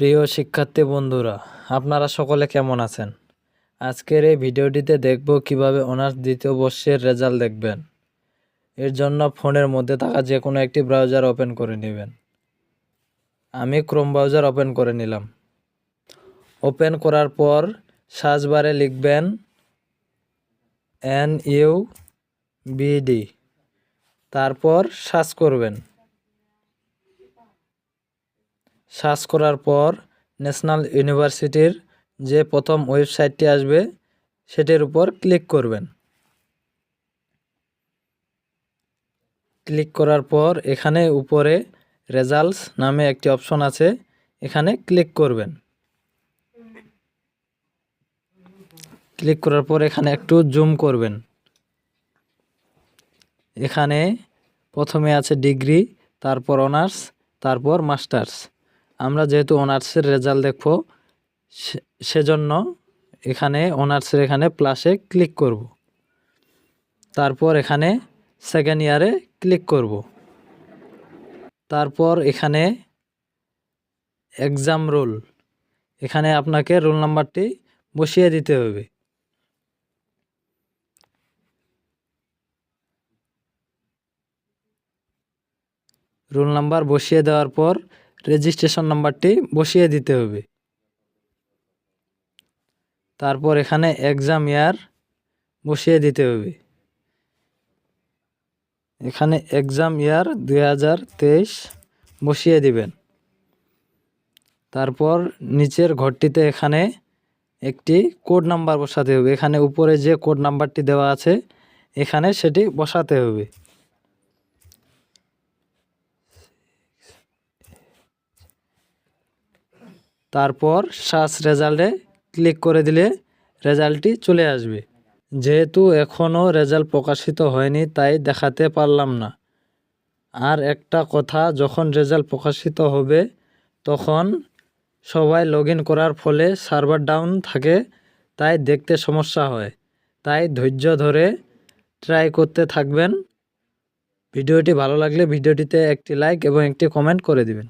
প্রিয় শিক্ষার্থী বন্ধুরা, আপনারা সকলে কেমন আছেন? আজকের এই ভিডিওটিতে দেখব কীভাবে অনার্স দ্বিতীয় বর্ষের রেজাল্ট দেখবেন। এর জন্য ফোনের মধ্যে থাকা যে কোনো একটি ব্রাউজার ওপেন করে নেবেন। আমি ক্রোম ব্রাউজার ওপেন করে নিলাম। ওপেন করার পর সার্চ বারে লিখবেন এন ইউ বিডি তারপর সার্চ করবেন। সার্চ করার পর ন্যাশনাল ইউনিভার্সিটির যে প্রথম ওয়েবসাইটটি আসবে, সেটির উপর ক্লিক করবেন। ক্লিক করার পর এখানে উপরে রেজাল্টস নামে একটি অপশন আছে, এখানে ক্লিক করবেন। ক্লিক করার পর এখানে একটু জুম করবেন। এখানে প্রথমে আছে ডিগ্রি, তারপর অনার্স, তারপর মাস্টার্স। আমরা যেহেতু অনার্সের রেজাল্ট দেখব সেজন্য এখানে অনার্সের এখানে প্লাসে ক্লিক করব। তারপর এখানে সেকেন্ড ইয়ারে ক্লিক করব। তারপর এখানে এক্সাম রোল এখানে আপনাকে রোল নাম্বারটি বসিয়ে দিতে হবে। রোল নাম্বার বসিয়ে দেওয়ার পর রেজিস্ট্রেশন নাম্বারটি বসিয়ে দিতে হবে। তারপর এখানে এক্সাম ইয়ার বসিয়ে দিতে হবে। এখানে এক্সাম ইয়ার দুই হাজার তেইশ বসিয়ে দিবেন। তারপর নিচের ঘরটিতে এখানে একটি কোড নাম্বার বসাতে হবে। এখানে উপরে যে কোড নাম্বারটি দেওয়া আছে, এখানে সেটি বসাতে হবে। তারপর সার্চ রেজাল্টে ক্লিক করে দিলে রেজাল্টটি চলে আসবে। যেহেতু এখনও রেজাল্ট প্রকাশিত হয়নি, তাই দেখাতে পারলাম না। আর একটা কথা, যখন রেজাল্ট প্রকাশিত হবে, তখন সবাই লগ করার ফলে সার্ভার ডাউন থাকে, তাই দেখতে সমস্যা হয়। তাই ধৈর্য ধরে ট্রাই করতে থাকবেন। ভিডিওটি ভালো লাগলে ভিডিওটিতে একটি লাইক এবং একটি কমেন্ট করে দিবেন।